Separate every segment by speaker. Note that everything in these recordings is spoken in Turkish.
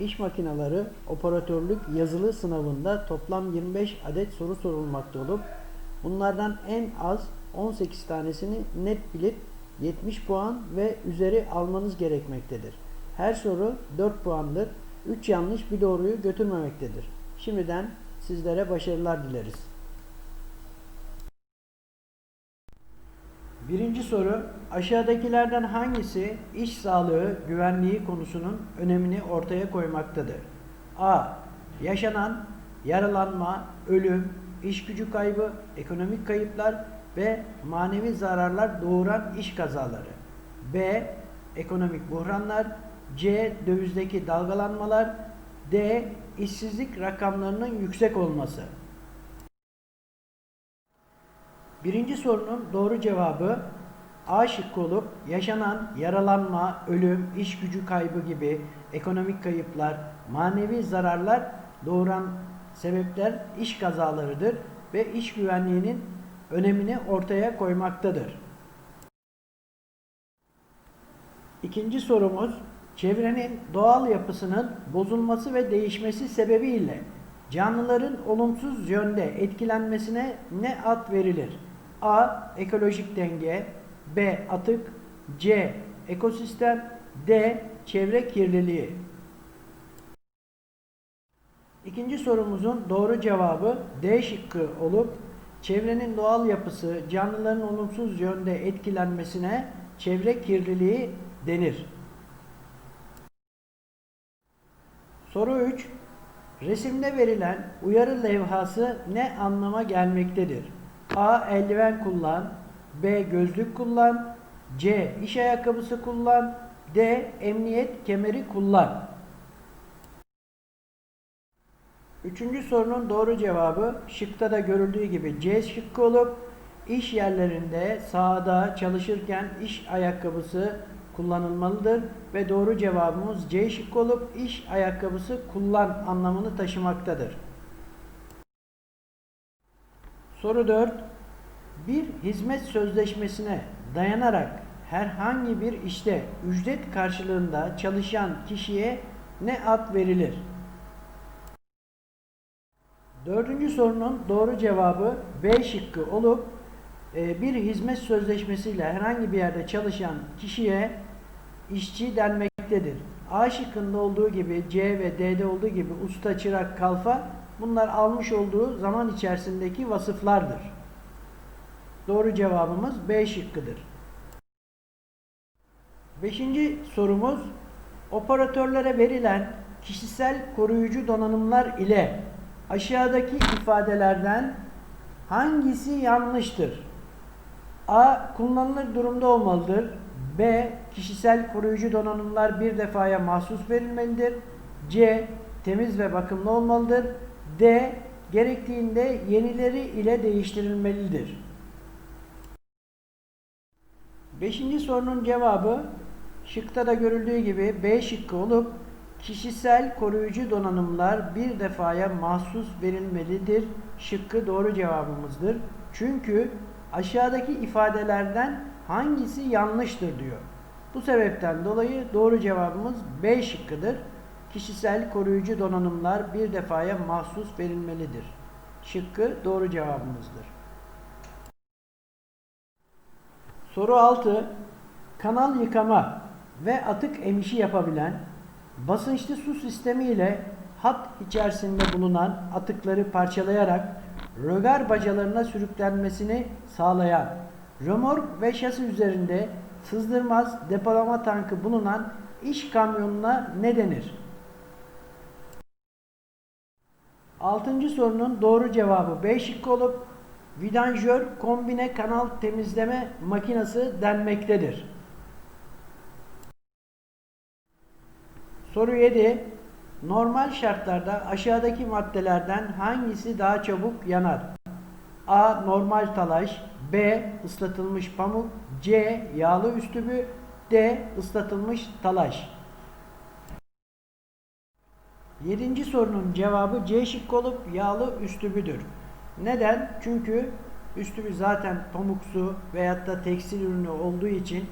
Speaker 1: İş makineleri operatörlük yazılı sınavında toplam 25 adet soru sorulmakta olup bunlardan en az 18 tanesini net bilip 70 puan ve üzeri almanız gerekmektedir. Her soru 4 puandır. 3 yanlış bir doğruyu götürmemektedir. Şimdiden sizlere başarılar dileriz. Birinci soru, aşağıdakilerden hangisi iş sağlığı güvenliği konusunun önemini ortaya koymaktadır? A. Yaşanan yaralanma, ölüm, iş gücü kaybı, ekonomik kayıplar ve manevi zararlar doğuran iş kazaları. B. Ekonomik buhranlar, C. Dövizdeki dalgalanmalar, D. işsizlik rakamlarının yüksek olması. Birinci sorunun doğru cevabı A şıkkı olup yaşanan yaralanma, ölüm, iş gücü kaybı gibi ekonomik kayıplar, manevi zararlar doğuran sebepler iş kazalarıdır ve iş güvenliğinin önemini ortaya koymaktadır. İkinci sorumuz çevrenin doğal yapısının bozulması ve değişmesi sebebiyle canlıların olumsuz yönde etkilenmesine ne ad verilir? A. Ekolojik denge B. Atık C. Ekosistem D. Çevre kirliliği İkinci sorumuzun doğru cevabı D şıkkı olup çevrenin doğal yapısı canlıların olumsuz yönde etkilenmesine çevre kirliliği denir. Soru 3. Resimde verilen uyarı levhası ne anlama gelmektedir? A. Eldiven kullan. B. Gözlük kullan. C. İş ayakkabısı kullan. D. Emniyet kemeri kullan. Üçüncü sorunun doğru cevabı şıkta da görüldüğü gibi C şıkkı olup iş yerlerinde sahada çalışırken iş ayakkabısı kullanılmalıdır ve doğru cevabımız C şıkkı olup iş ayakkabısı kullan anlamını taşımaktadır. Soru 4. Bir hizmet sözleşmesine dayanarak herhangi bir işte ücret karşılığında çalışan kişiye ne ad verilir? Dördüncü sorunun doğru cevabı B şıkkı olup e, bir hizmet sözleşmesiyle herhangi bir yerde çalışan kişiye işçi denmektedir. A şıkkında olduğu gibi C ve D'de olduğu gibi usta, çırak, kalfa bunlar almış olduğu zaman içerisindeki vasıflardır. Doğru cevabımız B şıkkıdır. Beşinci sorumuz operatörlere verilen kişisel koruyucu donanımlar ile aşağıdaki ifadelerden hangisi yanlıştır? A. Kullanılır durumda olmalıdır. B. Kişisel koruyucu donanımlar bir defaya mahsus verilmelidir. C. Temiz ve bakımlı olmalıdır. D. Gerektiğinde yenileri ile değiştirilmelidir. Beşinci sorunun cevabı şıkta da görüldüğü gibi B şıkkı olup kişisel koruyucu donanımlar bir defaya mahsus verilmelidir. Şıkkı doğru cevabımızdır. Çünkü aşağıdaki ifadelerden hangisi yanlıştır diyor. Bu sebepten dolayı doğru cevabımız B şıkkıdır. Kişisel koruyucu donanımlar bir defaya mahsus verilmelidir. Şıkkı doğru cevabımızdır. Soru 6. Kanal yıkama ve atık emişi yapabilen basınçlı su sistemi ile hat içerisinde bulunan atıkları parçalayarak rögar bacalarına sürüklenmesini sağlayan römork ve şasi üzerinde sızdırmaz depolama tankı bulunan iş kamyonuna ne denir? Altıncı sorunun doğru cevabı B şıkkı olup vidanjör kombine kanal temizleme makinesi denmektedir. Soru 7. Normal şartlarda aşağıdaki maddelerden hangisi daha çabuk yanar? A. Normal talaş B. ıslatılmış pamuk C. Yağlı üstübü D. ıslatılmış talaş Yedinci sorunun cevabı C şıkkı olup yağlı üstübüdür. Neden? Çünkü üstübü zaten pamuksu veyahut da tekstil ürünü olduğu için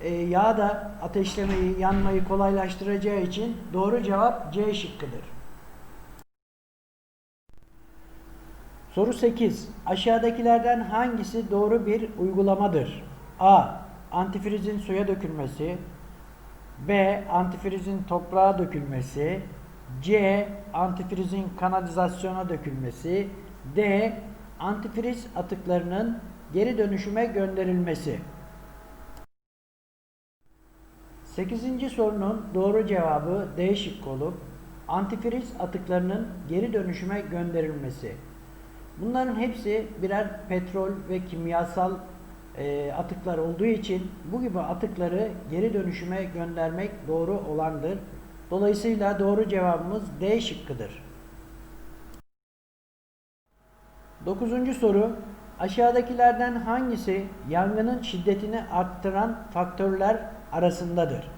Speaker 1: e, yağ da ateşlemeyi, yanmayı kolaylaştıracağı için doğru cevap C şıkkıdır. Soru 8. Aşağıdakilerden hangisi doğru bir uygulamadır? A. Antifrizin suya dökülmesi. B. Antifrizin toprağa dökülmesi. C. Antifrizin kanalizasyona dökülmesi. D. Antifriz atıklarının geri dönüşüme gönderilmesi. 8. sorunun doğru cevabı D şıkkı olup antifriz atıklarının geri dönüşüme gönderilmesi. Bunların hepsi birer petrol ve kimyasal e, atıklar olduğu için bu gibi atıkları geri dönüşüme göndermek doğru olandır. Dolayısıyla doğru cevabımız D şıkkıdır. Dokuzuncu soru. Aşağıdakilerden hangisi yangının şiddetini arttıran faktörler arasındadır?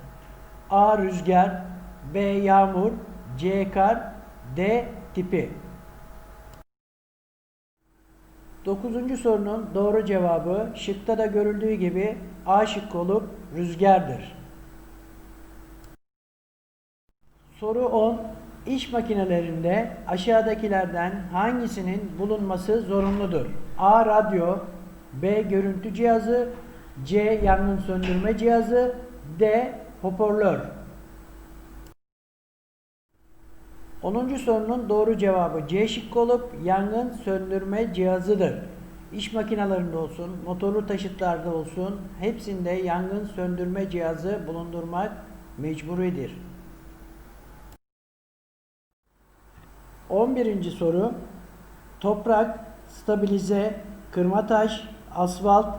Speaker 1: A. Rüzgar B. Yağmur C. Kar D. Tipi Dokuzuncu sorunun doğru cevabı şıkta da görüldüğü gibi A şıkkı olup rüzgardır. Soru 10. İş makinelerinde aşağıdakilerden hangisinin bulunması zorunludur? A. Radyo B. Görüntü cihazı C. Yangın söndürme cihazı D. Hoparlör 10. sorunun doğru cevabı C şıkkı olup yangın söndürme cihazıdır. İş makinelerinde olsun, motorlu taşıtlarda olsun hepsinde yangın söndürme cihazı bulundurmak mecburidir. 11. soru Toprak, stabilize, kırma taş, asfalt,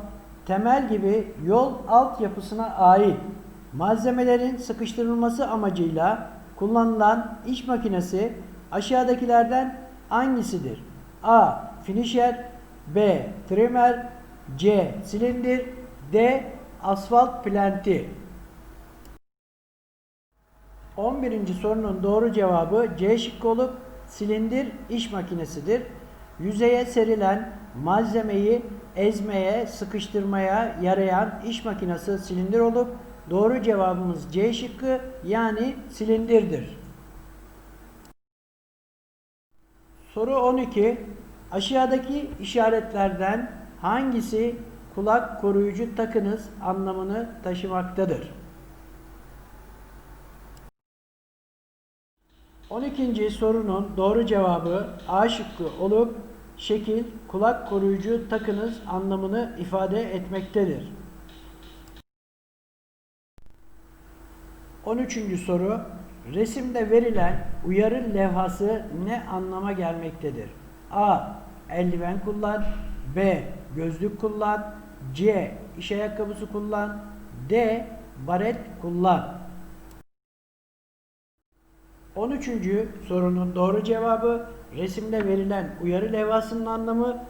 Speaker 1: temel gibi yol altyapısına ait malzemelerin sıkıştırılması amacıyla kullanılan iş makinesi aşağıdakilerden hangisidir? A. Finisher B. Trimmer C. Silindir D. Asfalt planti 11. sorunun doğru cevabı C şıkkı olup silindir iş makinesidir. Yüzeye serilen malzemeyi ezmeye, sıkıştırmaya yarayan iş makinesi silindir olup doğru cevabımız C şıkkı yani silindirdir. Soru 12. Aşağıdaki işaretlerden hangisi kulak koruyucu takınız anlamını taşımaktadır? 12. sorunun doğru cevabı A şıkkı olup şekil kulak koruyucu takınız anlamını ifade etmektedir. 13. soru resimde verilen uyarı levhası ne anlama gelmektedir? A. Eldiven kullan B. Gözlük kullan C. İş ayakkabısı kullan D. Baret kullan 13. sorunun doğru cevabı resimde verilen uyarı levhasının anlamı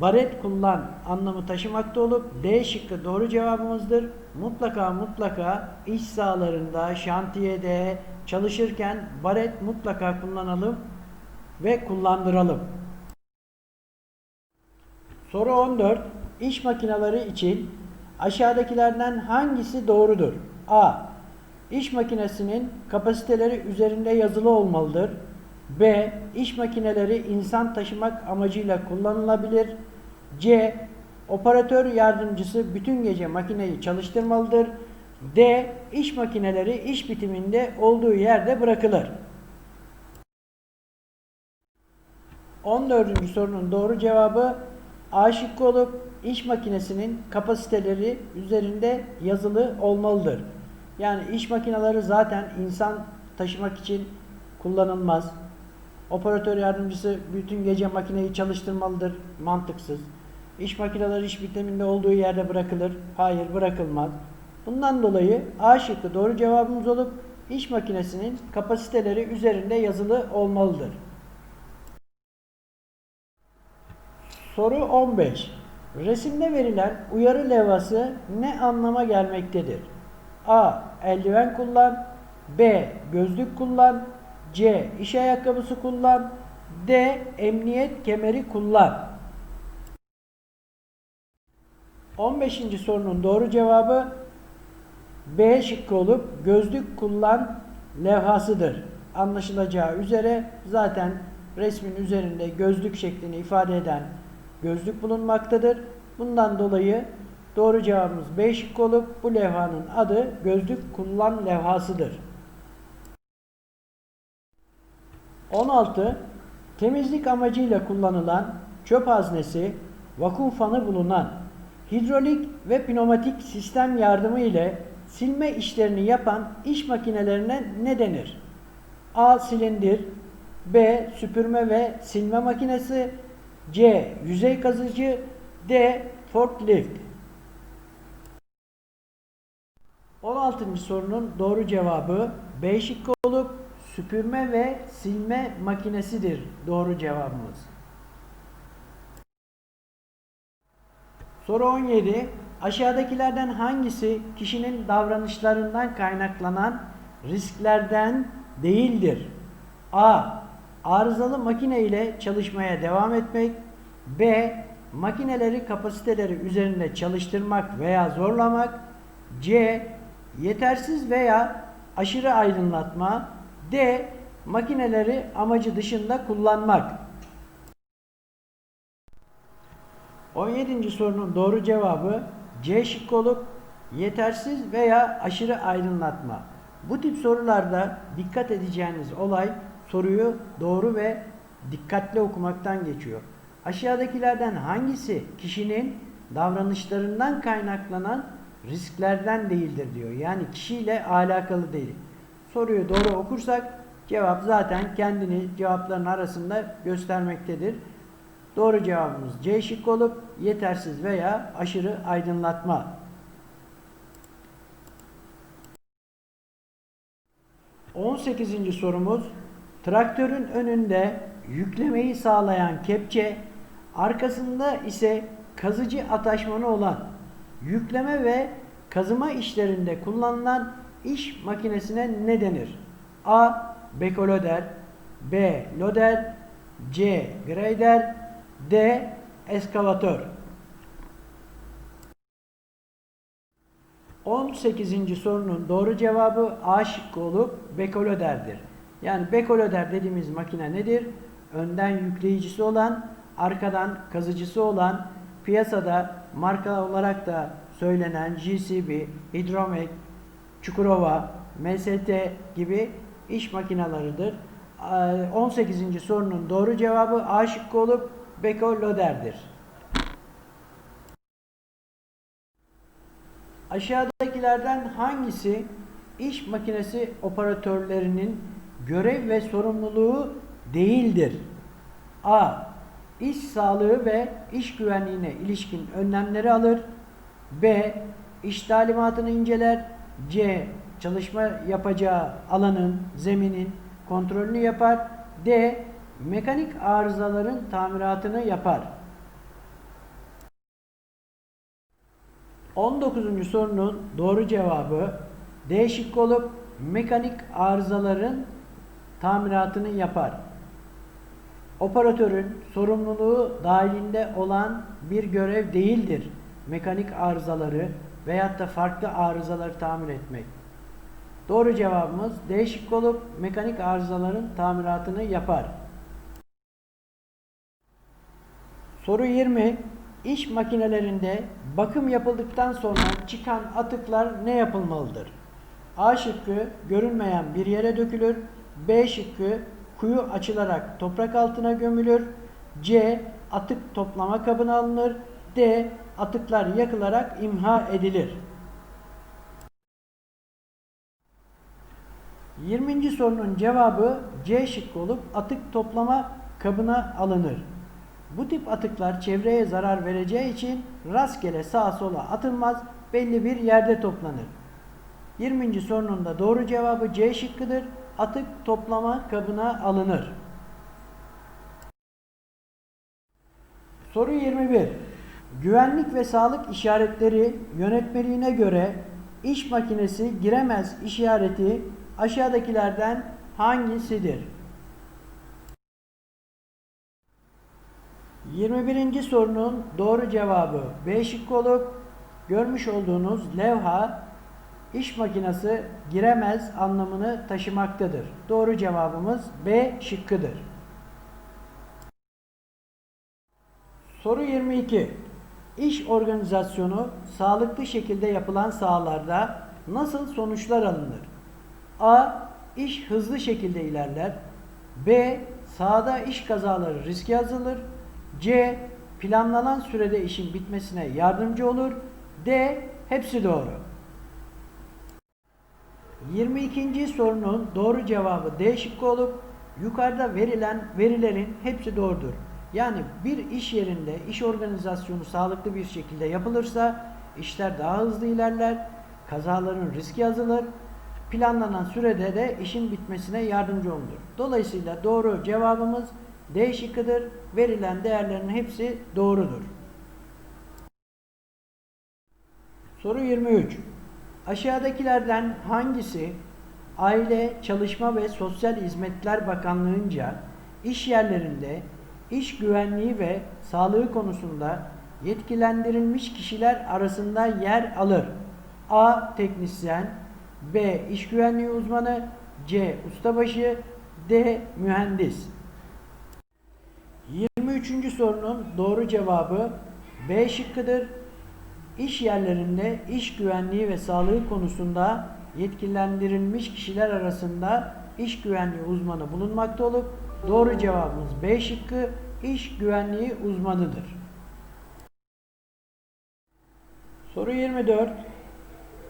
Speaker 1: baret kullan anlamı taşımakta olup D şıkkı doğru cevabımızdır. Mutlaka mutlaka iş sahalarında, şantiyede çalışırken baret mutlaka kullanalım ve kullandıralım. Soru 14. İş makineleri için aşağıdakilerden hangisi doğrudur? A. İş makinesinin kapasiteleri üzerinde yazılı olmalıdır. B. İş makineleri insan taşımak amacıyla kullanılabilir. C. Operatör yardımcısı bütün gece makineyi çalıştırmalıdır. D. İş makineleri iş bitiminde olduğu yerde bırakılır. 14. sorunun doğru cevabı A şıkkı olup iş makinesinin kapasiteleri üzerinde yazılı olmalıdır. Yani iş makineleri zaten insan taşımak için kullanılmaz. Operatör yardımcısı bütün gece makineyi çalıştırmalıdır. Mantıksız. İş makineleri iş bitiminde olduğu yerde bırakılır. Hayır bırakılmaz. Bundan dolayı A şıkkı doğru cevabımız olup iş makinesinin kapasiteleri üzerinde yazılı olmalıdır. Soru 15. Resimde verilen uyarı levhası ne anlama gelmektedir? A. Eldiven kullan B. Gözlük kullan C. İş ayakkabısı kullan D. Emniyet kemeri kullan 15. sorunun doğru cevabı B şıkkı olup gözlük kullan levhasıdır. Anlaşılacağı üzere zaten resmin üzerinde gözlük şeklini ifade eden gözlük bulunmaktadır. Bundan dolayı doğru cevabımız B şıkkı olup bu levhanın adı gözlük kullan levhasıdır. 16. Temizlik amacıyla kullanılan çöp haznesi, vakum fanı bulunan hidrolik ve pneumatik sistem yardımı ile silme işlerini yapan iş makinelerine ne denir? A. Silindir B. Süpürme ve silme makinesi C. Yüzey kazıcı D. Forklift 16. sorunun doğru cevabı B şıkkı olup süpürme ve silme makinesidir doğru cevabımız. Soru 17. Aşağıdakilerden hangisi kişinin davranışlarından kaynaklanan risklerden değildir? A. Arızalı makine ile çalışmaya devam etmek. B. Makineleri kapasiteleri üzerinde çalıştırmak veya zorlamak. C. Yetersiz veya aşırı aydınlatma. D. Makineleri amacı dışında kullanmak. 17. sorunun doğru cevabı C şıkkı olup yetersiz veya aşırı aydınlatma. Bu tip sorularda dikkat edeceğiniz olay soruyu doğru ve dikkatli okumaktan geçiyor. Aşağıdakilerden hangisi kişinin davranışlarından kaynaklanan risklerden değildir diyor. Yani kişiyle alakalı değil. Soruyu doğru okursak cevap zaten kendini cevapların arasında göstermektedir. Doğru cevabımız C şıkkı olup yetersiz veya aşırı aydınlatma. On sekizinci sorumuz traktörün önünde yüklemeyi sağlayan kepçe arkasında ise kazıcı ataşmanı olan yükleme ve kazıma işlerinde kullanılan iş makinesine ne denir? A. Bekoloder B. Loder C. Grader D. Eskavatör 18. sorunun doğru cevabı A şıkkı olup bekoloderdir. Yani bekoloder dediğimiz makine nedir? Önden yükleyicisi olan, arkadan kazıcısı olan, piyasada marka olarak da söylenen JCB, Hidromek, Çukurova, MST gibi iş makinalarıdır. 18. sorunun doğru cevabı A şıkkı olup Beko Loder'dir. Aşağıdakilerden hangisi iş makinesi operatörlerinin görev ve sorumluluğu değildir? A. İş sağlığı ve iş güvenliğine ilişkin önlemleri alır. B. İş talimatını inceler. C. Çalışma yapacağı alanın, zeminin kontrolünü yapar. D. Mekanik arızaların tamiratını yapar. 19. sorunun doğru cevabı D şıkkı olup mekanik arızaların tamiratını yapar. Operatörün sorumluluğu dahilinde olan bir görev değildir. Mekanik arızaları veyahut da farklı arızaları tamir etmek. Doğru cevabımız D şıkkı olup mekanik arızaların tamiratını yapar. Soru 20. İş makinelerinde bakım yapıldıktan sonra çıkan atıklar ne yapılmalıdır? A şıkkı görünmeyen bir yere dökülür. B şıkkı kuyu açılarak toprak altına gömülür. C atık toplama kabına alınır. D atıklar yakılarak imha edilir. 20. sorunun cevabı C şıkkı olup atık toplama kabına alınır. Bu tip atıklar çevreye zarar vereceği için rastgele sağa sola atılmaz, belli bir yerde toplanır. 20. sorunun da doğru cevabı C şıkkıdır. Atık toplama kabına alınır. Soru 21. Güvenlik ve sağlık işaretleri yönetmeliğine göre iş makinesi giremez işareti aşağıdakilerden hangisidir? 21. sorunun doğru cevabı B şıkkı olup görmüş olduğunuz levha iş makinesi giremez anlamını taşımaktadır. Doğru cevabımız B şıkkıdır. Soru 22. İş organizasyonu sağlıklı şekilde yapılan sahalarda nasıl sonuçlar alınır? A. İş hızlı şekilde ilerler. B. Sahada iş kazaları riske azalır. C. Planlanan sürede işin bitmesine yardımcı olur. D. Hepsi doğru. 22. sorunun doğru cevabı D şıkkı olup yukarıda verilen verilerin hepsi doğrudur. Yani bir iş yerinde iş organizasyonu sağlıklı bir şekilde yapılırsa işler daha hızlı ilerler, kazaların riski azalır, planlanan sürede de işin bitmesine yardımcı olunur. Dolayısıyla doğru cevabımız D şıkkıdır. Verilen değerlerin hepsi doğrudur. Soru 23. Aşağıdakilerden hangisi Aile, Çalışma ve Sosyal Hizmetler Bakanlığı'nca iş yerlerinde iş güvenliği ve sağlığı konusunda yetkilendirilmiş kişiler arasında yer alır? A. Teknisyen B. İş güvenliği uzmanı C. Ustabaşı D. Mühendis 23. sorunun doğru cevabı B şıkkıdır. İş yerlerinde iş güvenliği ve sağlığı konusunda yetkilendirilmiş kişiler arasında iş güvenliği uzmanı bulunmakta olup doğru cevabımız B şıkkı iş güvenliği uzmanıdır. Soru 24.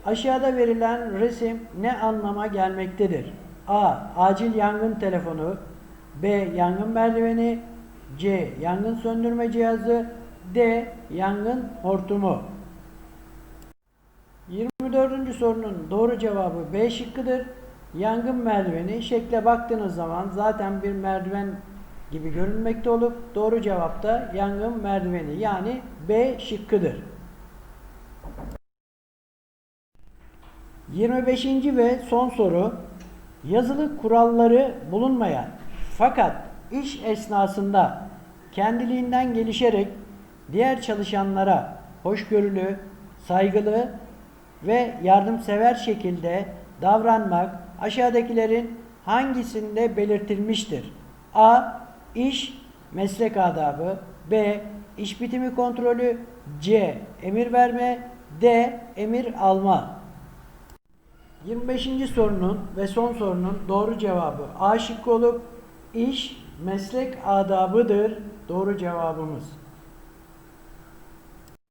Speaker 1: Aşağıda verilen resim ne anlama gelmektedir? A. Acil yangın telefonu B. Yangın merdiveni C. Yangın söndürme cihazı D. Yangın hortumu 24. sorunun doğru cevabı B şıkkıdır. Yangın merdiveni şekle baktığınız zaman zaten bir merdiven gibi görünmekte olup doğru cevap da yangın merdiveni yani B şıkkıdır. 25. ve son soru yazılı kuralları bulunmayan fakat iş esnasında kendiliğinden gelişerek diğer çalışanlara hoşgörülü, saygılı ve yardımsever şekilde davranmak aşağıdakilerin hangisinde belirtilmiştir? A. İş, meslek adabı B. İş bitimi kontrolü C. Emir verme D. Emir alma 25. sorunun ve son sorunun doğru cevabı A şıkkı olup iş meslek adabıdır doğru cevabımız.